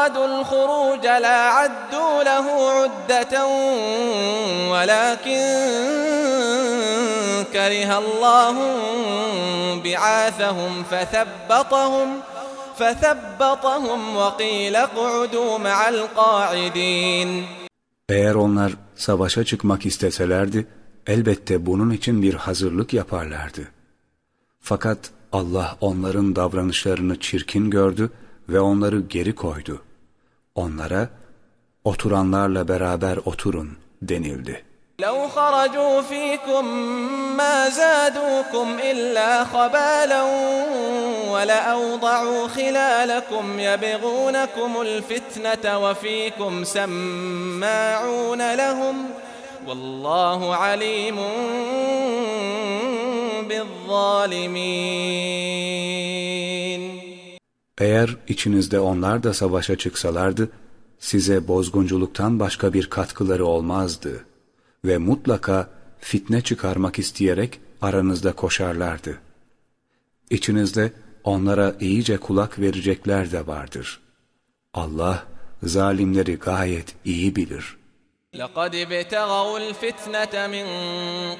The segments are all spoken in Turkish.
أرادوا الخروج لأعدوا له عدة ولكن كره الله بعاثهم فثبطهم فثبطهم وقيل اقعدوا مع القاعدين Eğer onlar savaşa çıkmak isteselerdi, elbette bunun için bir hazırlık yaparlardı. Fakat Allah onların davranışlarını çirkin gördü ve onları geri koydu. Onlara, oturanlarla beraber oturun denildi. لو خرجوا فيكم ما زادوكم إلا خبالا ولأوضعوا خلالكم يبغونكم الفتنة وفيكم سماعون لهم والله عليم بالظالمين eğer içinizde onlar da savaşa çıksalardı, size bozgunculuktan başka bir katkıları olmazdı ve mutlaka fitne çıkarmak isteyerek aranızda koşarlardı. İçinizde onlara iyice kulak verecekler de vardır. Allah zalimleri gayet iyi bilir. لقد ابتغوا الفتنة من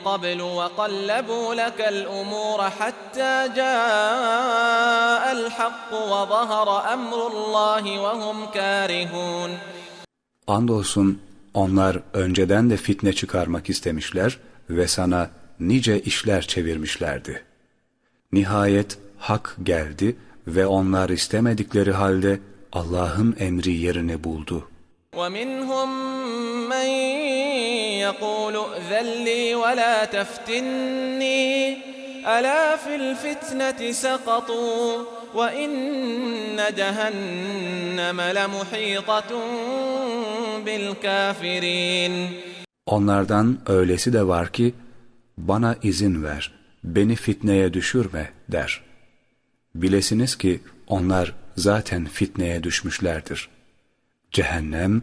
قبل وقلبوا لك الأمور حتى جاء الحق وظهر أمر الله وهم كارهون Andolsun onlar önceden de fitne çıkarmak istemişler ve sana nice işler çevirmişlerdi. Nihayet hak geldi ve onlar istemedikleri halde Allah'ın emri yerini buldu. ومنهم من يقول ائذن لي ولا تفتني ألا في الفتنة سقطوا وإن جهنم لمحيطة بالكافرين Onlardan öylesi de var ki, bana izin ver, beni fitneye düşürme der. Bilesiniz ki onlar zaten fitneye düşmüşlerdir. Cehennem,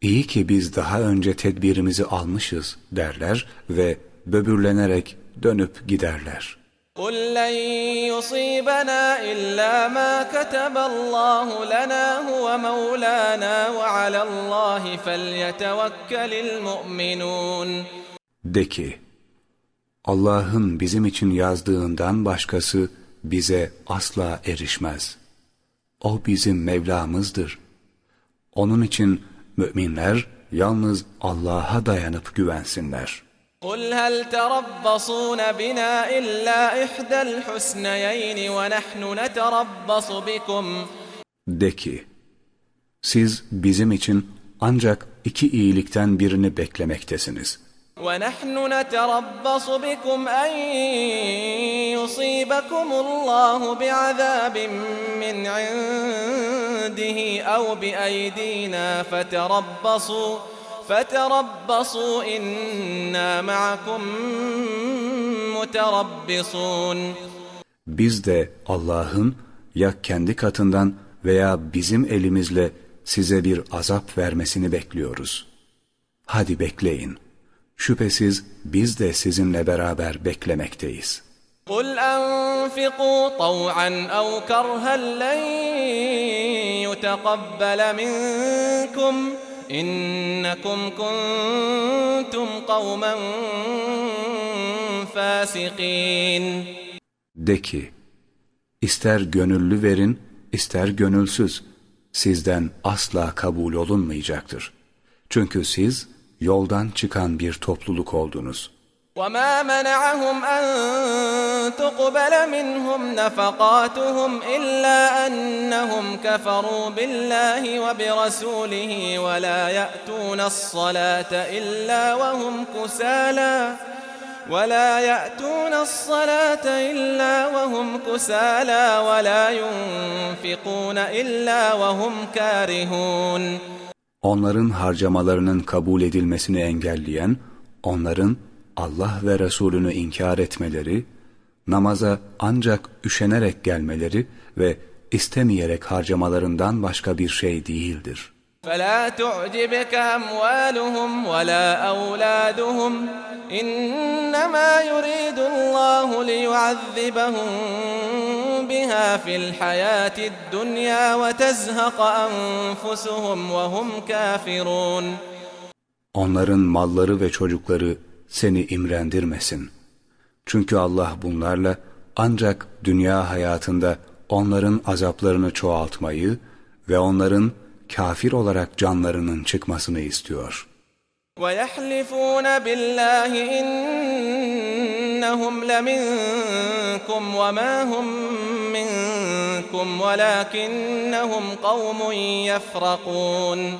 iyi ki biz daha önce tedbirimizi almışız derler ve böbürlenerek dönüp giderler. قل لن يصيبنا إلا ما كتب الله لنا هو مولانا وعلى الله فليتوكل المؤمنون De ki, Allah'ın bizim için yazdığından başkası bize asla erişmez. O bizim Mevlamızdır. Onun için müminler yalnız Allah'a dayanıp güvensinler. قل هل تربصون بنا إلا إحدى الحسنيين ونحن نتربص بكم De ki, siz bizim için ancak iki iyilikten birini beklemektesiniz. ونحن نتربص بكم أن يصيبكم الله بعذاب من عنده أو بأيدينا فتربصوا فتربصوا إنا معكم متربصون Biz de Allah'ın ya kendi katından veya bizim elimizle size bir azap vermesini bekliyoruz. Hadi bekleyin. Şüphesiz biz de sizinle beraber beklemekteyiz. قل أنفقوا طوعا أو كرها لن يتقبل منكم إنكم كنتم قوما فاسقين De ki, ister gönüllü verin, ister gönülsüz, sizden asla kabul olunmayacaktır. Çünkü siz yoldan çıkan bir topluluk oldunuz. وما منعهم أن تقبل منهم نفقاتهم إلا أنهم كفروا بالله وبرسوله ولا يأتون الصلاة إلا وهم كسالى ولا يأتون الصلاة إلا وهم كسالى ولا ينفقون إلا وهم كارهون Onların harcamalarının kabul edilmesini engelleyen, onların Allah ve Resulünü inkar etmeleri, namaza ancak üşenerek gelmeleri ve istemeyerek harcamalarından başka bir şey değildir. فلا تعجبك أموالهم ولا أولادهم إنما يريد الله ليعذبهم بها في الحياة الدنيا وتزهق أنفسهم وهم كافرون Onların malları ve çocukları seni imrendirmesin. Çünkü Allah bunlarla ancak dünya hayatında onların azaplarını çoğaltmayı ve onların kafir olarak canlarının çıkmasını istiyor. ويحلفون بالله إنهم لمنكم وما هم منكم ولكنهم قوم يفرقون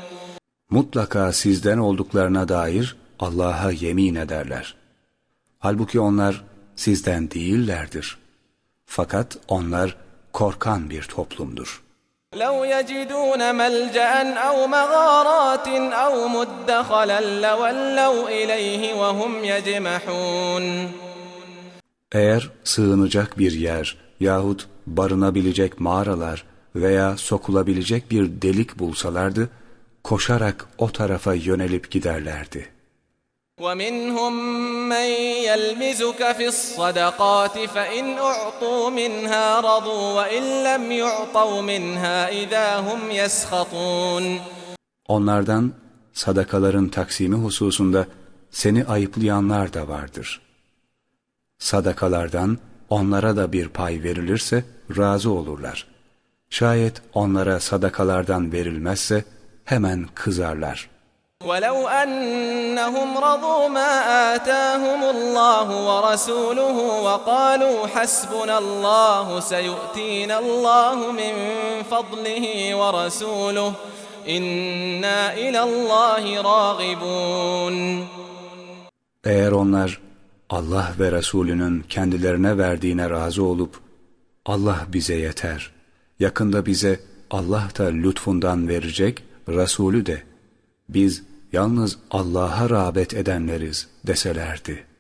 Mutlaka sizden olduklarına dair Allah'a yemin ederler. Halbuki onlar sizden değillerdir. Fakat onlar korkan bir toplumdur. لو يجدون ملجأ أو مغارات أو مدخلا لولوا إليه وهم يجمحون Eğer sığınacak bir yer yahut barınabilecek mağaralar veya sokulabilecek bir delik bulsalardı, koşarak o tarafa yönelip giderlerdi. ومنهم من يلمزك في الصدقات فإن أعطوا منها رضوا وإن لم يعطوا منها إذا هم يسخطون Onlardan sadakaların taksimi hususunda seni ayıplayanlar da vardır. Sadakalardan onlara da bir pay verilirse razı olurlar. Şayet onlara sadakalardan verilmezse hemen kızarlar. ولو أنهم رضوا ما آتاهم الله ورسوله وقالوا حسبنا الله سيؤتينا الله من فضله ورسوله إنا إلى الله راغبون Eğer onlar Allah ve Resulünün kendilerine verdiğine razı olup Allah bize yeter, yakında bize Allah da lütfundan verecek, Resulü de biz yalnız Allah'a rağbet edenleriz deselerdi.